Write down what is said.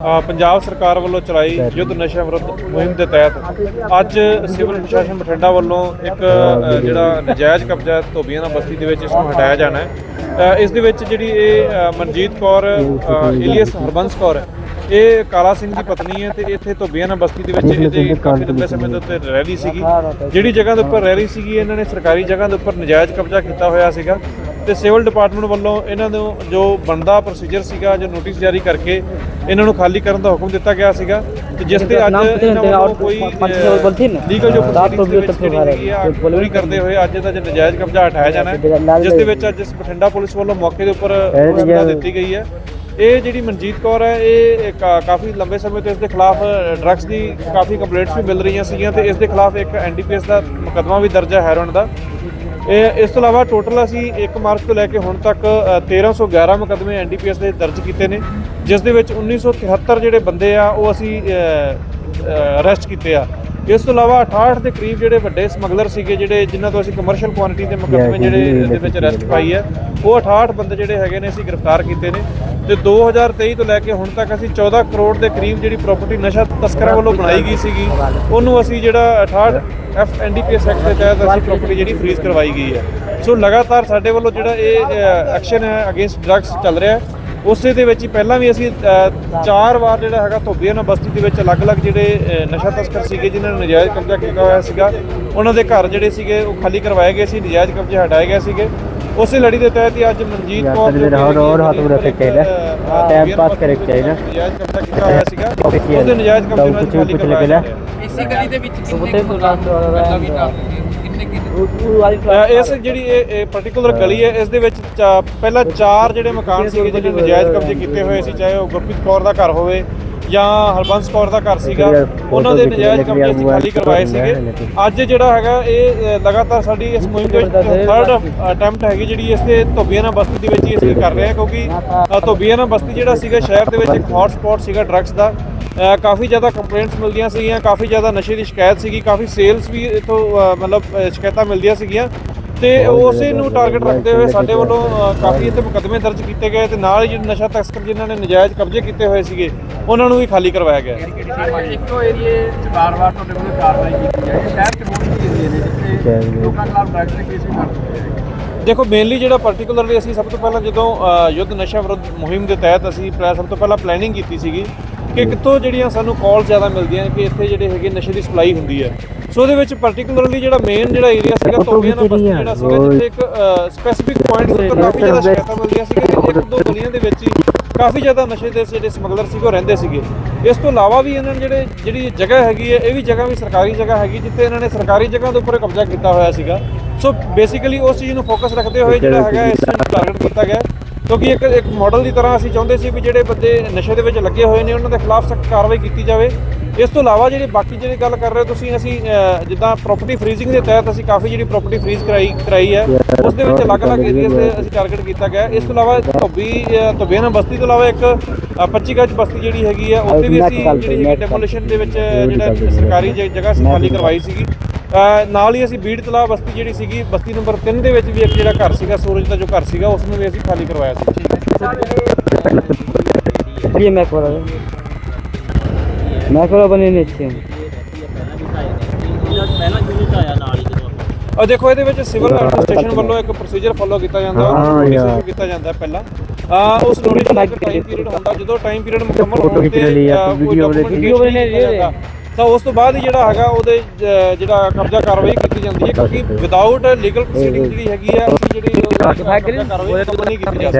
ਪੰਜਾਬ ਸਰਕਾਰ ਵੱਲੋਂ ਚਲਾਈ ਯੁੱਧ ਨਸ਼ਾ ਵਿਰੁੱਧ ਮੁਹਿੰਮ ਦੇ ਤਹਿਤ ਅੱਜ ਸਿਵਲ ਪ੍ਰਸ਼ਾਸਨ ਬਠਿੰਡਾ ਵੱਲੋਂ ਇੱਕ ਜਿਹੜਾ ਨਜਾਇਜ਼ ਕਬਜ਼ਾ ਧੋਬੀਆਂ ਦਾ ਬਸਤੀ ਦੇ ਵਿੱਚ ਇਸ ਨੂੰ ਹਟਾਇਆ ਜਾਣਾ ਹੈ। ਇਸ ਦੇ ਵਿੱਚ ਜਿਹੜੀ ਇਹ ਮਨਜੀਤ ਕੌਰ ਅ, ਇਲੀਅਸ ਹਰਬੰਸ ਕੌਰ ਹੈ ਇਹ ਕਾਲਾ ਸਿੰਘ ਦੀ ਪਤਨੀ ਹੈ ਤੇ ਇੱਥੇ ਧੋਬੀਆਂ ਨਾਲ ਬਸਤੀ ਦੇ ਵਿੱਚ ਇਹਦੇ ਕਾਫੀ ਲੰਬੇ ਸਮੇਂ ਦੇ ਉੱਤੇ ਰਹਿ ਰਹੀ ਸੀਗੀ। ਜਿਹੜੀ ਜਗ੍ਹਾ ਦੇ ਉੱਪਰ ਰਹਿ ਰਹੀ ਸੀਗੀ ਇਹਨਾਂ ਨੇ ਸਰਕਾਰੀ ਜਗ੍ਹਾ ਦੇ ਉੱਪਰ ਨਜਾਇਜ਼ ਕਬਜ਼ਾ ਕੀਤਾ ਹੋਇਆ ਸੀਗਾ। ਤੇ ਸਿਵਲ ਡਿਪਾਰਟਮੈਂਟ ਵੱਲੋਂ ਇਹਨਾਂ ਨੂੰ ਜੋ ਬਣਦਾ ਪ੍ਰੋਸੀਜਰ ਸੀਗਾ ਜੋ ਨੋਟਿਸ ਜਾਰੀ ਕਰਕੇ ਇਹਨਾਂ ਨੂੰ ਖਾਲੀ ਕਰਨ ਦਾ ਹੁਕਮ ਦਿੱਤਾ ਗਿਆ ਸੀਗਾ। ਤੇ ਜਿਸ ਤੇ ਅੱਜ ਇਹਨਾਂ ਵੱਲੋਂ ਕੋਈ ਲੀਗਲ ਜੋ ਦੇ ਪੂਰੀ ਕਰਦੇ ਹੋਏ ਅੱਜ ਇਹਦਾ ਜੋ ਨਜਾਇਜ਼ ਕਬਜ਼ਾ ਹਟਾਇਆ ਜਾਣਾ ਹੈ ਜਿਸ ਦੇ ਵਿੱਚ ਅੱਜ ਬਠਿੰਡਾ ਪੁਲਿਸ ਵੱਲੋਂ ਮੌਕੇ ਦੇ ਉੱਪਰ ਸੂਚਨਾ ਦਿੱਤੀ ਗਈ ਹੈ। ਇਹ ਜਿਹੜੀ ਮਨਜੀਤ ਕੌਰ ਹੈ ਇਹ ਕਾਫੀ ਲੰਬੇ ਸਮੇਂ ਤੋਂ ਇਸ ਦੇ ਖਿਲਾਫ ਡਰੱਗਸ ਦੀ ਕਾਫੀ ਕੰਪਲੇਂਟਸ ਵੀ ਮਿਲ ਰਹੀਆਂ ਸੀਗੀਆਂ ਤੇ ਇਸ ਦੇ ਖਿਲਾਫ ਇੱਕ ਐਨਡੀਪੀਐਸ ਦਾ ਮੁਕੱਦਮਾ ਵੀ ਦਰਜ ਹੈ ਹੈਰੋਇਨ ਦਾ। ਇਸ ਤੋਂ ਇਲਾਵਾ ਟੋਟਲ ਅਸੀਂ 1 ਮਾਰਚ ਤੋਂ ਲੈ ਕੇ ਹੁਣ ਤੱਕ ਅ, 1311 ਮੁਕੱਦਮੇ ਐਨਡੀਪੀਐਸ ਦੇ ਦਰਜ ਕੀਤੇ ਨੇ ਜਿਸ ਦੇ ਵਿੱਚ 1973 ਜਿਹੜੇ ਬੰਦੇ ਆ ਉਹ ਅਸੀਂ ਅਰੈਸਟ ਕੀਤੇ ਆ। ਇਸ ਤੋਂ ਇਲਾਵਾ 68 ਦੇ ਕਰੀਬ ਜਿਹੜੇ ਵੱਡੇ ਸਮਗਲਰ ਸੀਗੇ ਜਿਹੜੇ ਜਿਨ੍ਹਾਂ ਤੋਂ ਅਸੀਂ ਕਮਰਸ਼ੀਅਲ ਕੁਆਂਟੀਟੀ ਦੇ ਮੁਕੱਦਮੇ ਜਿਹੜੇ ਇਹਦੇ ਵਿੱਚ ਅਰੈਸਟ ਪਾਈ ਹੈ ਉਹ 68 ਬੰਦੇ ਜਿਹੜੇ ਹੈਗੇ ਨੇ ਅਸੀਂ ਗ੍ਰਿਫਤਾਰ ਕੀਤੇ ਨੇ। ਤੇ 2023 ਤੋਂ ਲੈ ਕੇ ਹੁਣ ਤੱਕ ਅਸੀਂ 14 ਕਰੋੜ ਦੇ ਕਰੀਬ ਜਿਹੜੀ ਪ੍ਰਾਪਰਟੀ ਨਸ਼ਾ ਤਸਕਰਾਂ ਵੱਲੋਂ ਬਣਾਈ ਗਈ ਸੀਗੀ ਉਹਨੂੰ ਅਸੀਂ ਜਿਹੜਾ 68 ਐਫ ਐਨਡੀਪੀਐਸ ਐਕਟ ਦੇ ਤਹਿਤ ਅਸੀਂ ਪ੍ਰਾਪਰਟੀ ਜਿਹੜੀ ਫ੍ਰੀਜ਼ ਕਰਵਾਈ ਗਈ ਹੈ। ਸੋ ਲਗਾਤਾਰ ਸਾਡੇ ਵੱਲੋਂ ਜਿਹੜਾ ਇਹ ਐਕਸ਼ਨ ਹੈ ਅਗੇਂਸਟ ਡਰੱਗਸ ਚੱਲ ਰਿਹਾ ਹੈ। ਉਸੇ ਦੇ ਵਿੱਚ ਹੀ ਪਹਿਲਾਂ ਵੀ ਅਸੀਂ ਚਾਰ ਵਾਰ ਜਿਹੜਾ ਹੈਗਾ ਧੋਬੀਆਂ ਨਾਲ ਬਸਤੀ ਦੇ ਵਿੱਚ ਅਲੱਗ-ਅਲੱਗ ਜਿਹੜੇ ਨਸ਼ਾ ਤਸਕਰ ਸੀਗੇ, ਜਿਨ੍ਹਾਂ ਨੇ ਨਜਾਇਜ਼ ਕਬਜ਼ਾ ਕੀਤਾ ਹੋਇਆ ਸੀਗਾ, ਉਹਨਾਂ ਦੇ ਘਰ ਜਿਹੜੇ ਸੀਗੇ, ਉਹ ਖਾਲੀ ਕਰਵਾਏ ਗਏ ਸੀ, ਨਜਾਇਜ਼ ਕਬਜ਼ੇ ਹਟਾਏ ਗਏ ਸੀਗੇ। ਉਸੇ ਲੜੀ ਦੇ ਤਹਿਤ ਹੀ ਅੱਜ ਮਨਜੀਤ ਯਾਰ ਕੌਰ ਕਿ ਹੋਰ- ਹੋਰ ਹੱਥ ਵਿੱਚ ਰੱਖ ਕੇ ਨਾ। ਟਾਈਮ ਪਾਸ ਨਾਲ ਕਰੇ ਚਾਹੀਦਾ। ਨਜਾਇਜ਼ ਕਬਜ਼ਾ ਕੀਤਾ ਹੋਇਆ ਸੀਗਾ ਉਹਦੇ ਨਜਾਇਜ਼ ਕਬਜ਼ੇ ਨੂੰ ਕੁਛ- ਖਾਲੀ ਕਰਵਾਇਆ ਇਸੇ ਗਲੀ ਦੇ ਵਿੱਚ ਕਿੰਨੇ ਵਾਲਾ ਪਹਿਲਾਂ ਵੀ ਕਿੰਨੇ ਕਿੰਨੇ ਇਸ ਜਿਹੜੀ ਇਹ ਪਾਰਟਿਕੂਲਰ ਗਲੀ ਹੈ ਇਸ ਦੇ ਵਿੱਚ ਪਹਿਲਾਂ ਚਾਰ ਜਿਹੜੇ ਮਕਾਨ ਸੀਗੇ ਜਿਹੜੇ ਨਜਾਇਜ਼ ਕਬਜ਼ੇ ਕੀਤੇ ਹੋਏ ਸੀ ਚਾਹੇ ਉਹ ਗੁਰਪ੍ਰੀਤ ਕੌਰ ਦਾ ਘਰ ਹੋਵੇ ਜਾਂ ਹਰਬੰਸ ਕੌਰ ਦਾ ਘਰ ਸੀਗਾ ਉਹਨਾਂ ਦੇ ਨਜਾਇਜ਼ ਕਬਜ਼ੇ ਅਸੀਂ ਖਾਲੀ ਕਰਵਾਏ ਸੀਗੇ। ਅੱਜ ਜਿਹੜਾ ਹੈਗਾ ਇਹ ਲਗਾਤਾਰ ਸਾਡੀ ਇਸ ਮੁਹਿੰਮ ਦੇ ਵਿੱਚ ਥਰਡ ਅਟੈਂਪਟ ਹੈਗੀ ਜਿਹੜੀ ਇਸ ਤੇ ਧੋਬੀਆਣਾ ਬਸਤੀ ਦੇ ਵਿੱਚ ਹੀ ਅਸੀਂ ਕਰ ਰਹੇ ਹਾਂ ਕਿਉਂਕਿ ਅ, ਧੋਬੀਆਣਾ ਬਸਤੀ ਜਿਹੜਾ ਸੀਗਾ ਸ਼ਹਿਰ ਦੇ ਵਿੱਚ ਇੱਕ ਹੌਟ ਸਪੌਟ ਸੀਗਾ ਡਰੱਗਸ ਦਾ। ਕਾਫੀ ਜ਼ਿਆਦਾ ਕੰਪਲੇਂਟਸ ਮਿਲਦੀਆਂ ਸੀਗੀਆਂ ਕਾਫੀ ਜ਼ਿਆਦਾ ਨਸ਼ੇ ਦੀ ਸ਼ਿਕਾਇਤ ਸੀਗੀ ਕਾਫੀ ਸੇਲਸ ਵੀ ਇਥੋਂ ਮਤਲਬ ਸ਼ਿਕਾਇਤਾਂ ਮਿਲਦੀਆਂ ਸੀਗੀਆਂ। ਤੇ ਉਸੇ ਨੂੰ ਟਾਰਗੇਟ ਰੱਖਦੇ ਹੋਏ ਸਾਡੇ ਵੱਲੋਂ ਕਾਫੀ ਇੱਥੇ ਮੁਕੱਦਮੇ ਦਰਜ ਕੀਤੇ ਗਏ ਤੇ ਨਾਲ ਹੀ ਜਿਹੜੇ ਨਸ਼ਾ ਤਸਕਰ ਜਿਨ੍ਹਾਂ ਨੇ ਨਜਾਇਜ਼ ਕਬਜ਼ੇ ਕੀਤੇ ਹੋਏ ਸੀਗੇ ਉਹਨਾਂ ਨੂੰ ਵੀ ਖਾਲੀ ਕਰਵਾਇਆ ਗਿਆ। ਇੱਕੋ ਏਰੀਏ 'ਚ ਵਾਰ-ਵਾਰ ਤੁਹਾਡੇ ਵੱਲੋਂ ਕਾਰਵਾਈ ਕੀਤੀ ਜਾਏ ਸ਼ਹਿਰ 'ਚ ਬਹੁਤ ਹੀ ਏਰੀਏ ਨੇ ਜਿੱਥੇ ਲੋਕਾਂ ਨਾਲ ਡਰੱਗਸ ਦੇ ਕੇਸ ਵੀ ਬਣ ਚੁੱਕੇ ਨੇ। ਦੇਖੋ ਮੇਨਲੀ ਜਿਹੜਾ ਪਾਰਟਿਕੂਲਰਲੀ ਅਸੀਂ ਸਭ ਤੋਂ ਪਹਿਲਾਂ ਜਦੋਂ ਯੁੱਧ ਨਸ਼ਾ ਵਿਰੁੱਧ ਮੁਹਿੰਮ ਦੇ ਤਹਿਤ ਅਸੀਂ ਪਹਿਲਾਂ- ਸਭ ਤੋਂ ਪਹਿਲਾਂ ਪਲੈਨਿੰਗ ਕੀਤੀ ਸੀਗੀ ਕਿ ਕਿੱਥੋਂ ਜਿਹੜੀਆਂ ਸਾਨੂੰ ਕਾਲਸ ਜ਼ਿਆਦਾ ਮਿਲਦੀਆਂ ਨੇ ਕਿ ਇੱਥੇ ਜਿਹੜੇ ਹੈਗੇ ਨਸ਼ੇ ਦੀ ਸਪਲਾਈ ਹੁੰਦੀ ਹੈ। ਸੋ ਉਹਦੇ ਵਿੱਚ ਪਾਰਟਿਕੂਲਰਲੀ ਜਿਹੜਾ ਮੇਨ ਜਿਹੜਾ ਏਰੀਆ ਸੀਗਾ ਤੋਬੀਆਂ ਦਾ ਬਸਤੀ ਜਿਹੜਾ ਸੀਗਾ ਜਿੱਥੇ ਇੱਕ ਸਪੈਸੀਫਿਕ ਪੁਆਇੰਟ ਉੱਤੇ ਕਾਫੀ ਜ਼ਿਆਦਾ ਸ਼ਿਕਾਇਤਾਂ ਮਿਲਦੀਆਂ ਸੀਗੀਆਂ ਤੇ ਇੱਕ ਦੋ ਗਲੀਆਂ ਦੇ ਵਿੱਚ ਹੀ ਕਾਫੀ ਜ਼ਿਆਦਾ ਨਸ਼ੇ ਦੇ ਜਿਹੜੇ ਸਮਗਲਰ ਸੀਗੇ ਉਹ ਰਹਿੰਦੇ ਸੀਗੇ। ਇਸ ਤੋਂ ਇਲਾਵਾ ਵੀ ਇਹਨਾਂ ਨੇ ਜਿਹੜੇ ਜਿਹੜੀ ਜਗ੍ਹਾ ਹੈਗੀ ਹੈ ਇਹ ਵੀ ਜਗ੍ਹਾ ਵੀ ਸਰਕਾਰੀ ਜਗ੍ਹਾ ਹੈਗੀ ਜਿੱਥੇ ਇਹਨਾਂ ਨੇ ਸਰਕਾਰੀ ਜਗ੍ਹਾ ਦੇ ਉੱਪਰ ਕਬਜ਼ਾ ਕੀਤਾ ਹੋਇਆ ਸੀਗਾ। ਸੋ ਬੇਸਿਕਲੀ ਉਸ ਚੀਜ਼ ਨੂੰ ਫੋਕਸ ਰੱਖਦੇ ਹੋਏ ਜਿਹੜਾ ਹੈਗਾ ਇਸ ਚੀਜ਼ ਨੂੰ ਟਾਰਗੇਟ ਕੀਤਾ ਗਿਆ। ਕਿਉਂਕਿ ਇੱਕ ਇੱਕ ਮਾਡਲ ਦੀ ਤਰ੍ਹਾਂ ਅਸੀਂ ਚਾਹੁੰਦੇ ਸੀ ਵੀ ਜਿਹੜੇ ਬੰਦੇ ਨਸ਼ੇ ਦੇ ਵਿੱਚ ਲੱਗੇ ਹੋਏ ਨੇ ਉਹਨਾਂ ਦੇ ਖਿਲਾਫ ਸਖਤ ਕਾਰਵਾਈ ਕੀਤੀ ਜਾਵੇ। ਇਸ ਤੋਂ ਇਲਾਵਾ ਜਿਹੜੇ ਬਾਕੀ ਜਿਹੜੀ ਗੱਲ ਕਰ ਰਹੇ ਹੋ ਤੁਸੀਂ ਅਸੀਂ ਜਿੱਦਾਂ ਪ੍ਰਾਪਰਟੀ ਫਰੀਜ਼ਿੰਗ ਦੇ ਤਹਿਤ ਅਸੀਂ ਕਾਫੀ ਜਿਹੜੀ ਪ੍ਰਾਪਰਟੀ ਫਰੀਜ਼ ਕਰਾਈ ਕਰਾਈ ਹੈ ਉਸ ਦੇ ਵਿੱਚ ਅਲੱਗ-ਅਲੱਗ ਏਰੀਆਜ਼ ਤੇ ਅਸੀਂ ਟਾਰਗੇਟ ਕੀਤਾ ਗਿਆ ਹੈ। ਇਸ ਤੋਂ ਇਲਾਵਾ ਧੋਬੀ ਅਹ, ਧੋਬੀਆਣਾ ਬਸਤੀ ਤੋਂ ਇਲਾਵਾ ਇੱਕ ਅਹ, 25 ਗੱਜ ਬਸਤੀ ਜਿਹੜੀ ਹੈਗੀ ਆ ਉੱਥੇ ਵੀ ਅਸੀਂ ਜਿਹੜੀ ਹੈਗੀ ਡੈਮੋਲੀਸ਼ਨ ਦੇ ਵਿੱਚ ਜਿਹੜਾ ਸਰਕਾਰੀ ਜ- ਜਗ੍ਹਾ ਸੀ ਖਾਲੀ ਕਰਵਾਈ ਸੀਗੀ ਨਾਲ ਹੀ ਅਸੀਂ ਬੀੜ ਤਲਾਬ ਬਸਤੀ ਜਿਹੜੀ ਸੀਗੀ ਬਸਤੀ ਨੰਬਰ 3 ਦੇ ਵਿੱਚ ਵੀ ਇੱਕ ਜਿਹੜਾ ਘਰ ਸੀਗਾ ਸੂਰਜ ਦਾ ਜੋ ਘਰ ਸੀਗਾ ਉਸ ਨੂੰ ਵੀ ਅਸੀਂ ਖਾਲੀ ਕਰਵਾਇਆ ਸੀ ਮੈਕਰੋ ਬਣੇ ਨੇ ਅੱਛੇ ਪਹਿਲਾਂ ਯੂਨਿਟ ਆਇਆ ਨਾਲ ਹੀ ਜਦੋਂ ਆ ਦੇਖੋ ਇਹਦੇ ਵਿੱਚ ਸਿਵਲ ਐਡਮਿਨਿਸਟ੍ਰੇਸ਼ਨ ਵੱਲੋਂ ਇੱਕ ਪ੍ਰੋਸੀਜਰ ਫੋਲੋ ਕੀਤਾ ਜਾਂਦਾ। ਹੈ ਉਹਨੂੰ ਨੋਟਿਸ ਕੀਤਾ ਜਾਂਦਾ ਪਹਿਲਾਂ। ਆ ਉਸ ਨੋਟਿਸ ਦਾ ਟਾਈਮ ਪੀਰੀਅਡ ਹੁੰਦਾ। ਜਦੋਂ ਟਾਈਮ ਪੀਰੀਅਡ ਮੁਕੰਮਲ ਹੋਣ ਤੇ ਵੀਡੀਓ ਵੀਡੀਓ ਬਣੇ ਜਾਂਦਾ। ਤਾਂ ਉਸ ਤੋਂ ਬਾਅਦ ਜਿਹੜਾ ਹੈਗਾ ਉਹਦੇ ਜਿਹੜਾ ਕਬਜ਼ਾ ਕਾਰਵਾਈ ਕੀਤੀ ਜਾਂਦੀ ਹੈ। ਕਿਉਂਕਿ ਵਿਦਆਊਟ ਲੀਗਲ ਪ੍ਰੋਸੀਡਿੰਗ ਜਿਹੜੀ ਹੈਗੀ ਆ ਅਸੀਂ ਜਿਹੜੀ ਕਾਰਵਾਈ ਨਹੀਂ ਕੀਤੀ ਜਾਂਦੀ।